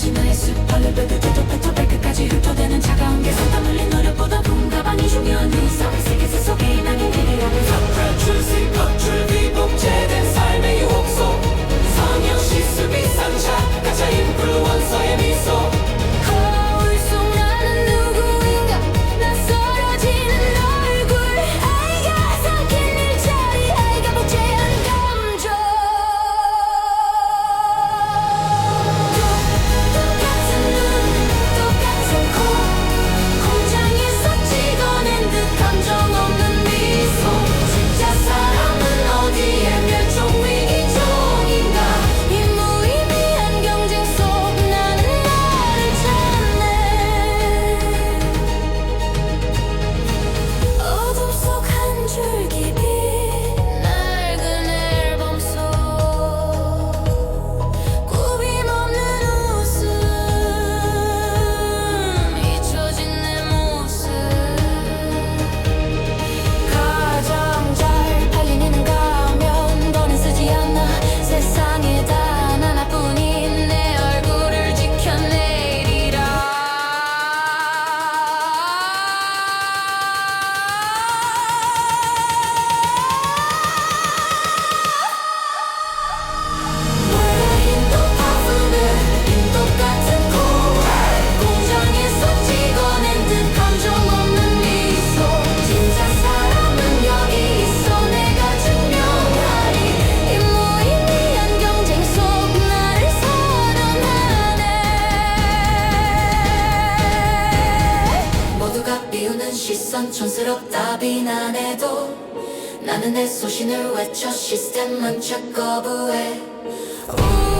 지나의 습 펄레베드 대접배터 배끝까지 흩어대는 차가운 게 쏟아 물린 노력보다 선촌스럽다 비난해도 나는 내 소신을 외쳐 시스템만 착 거부해 오.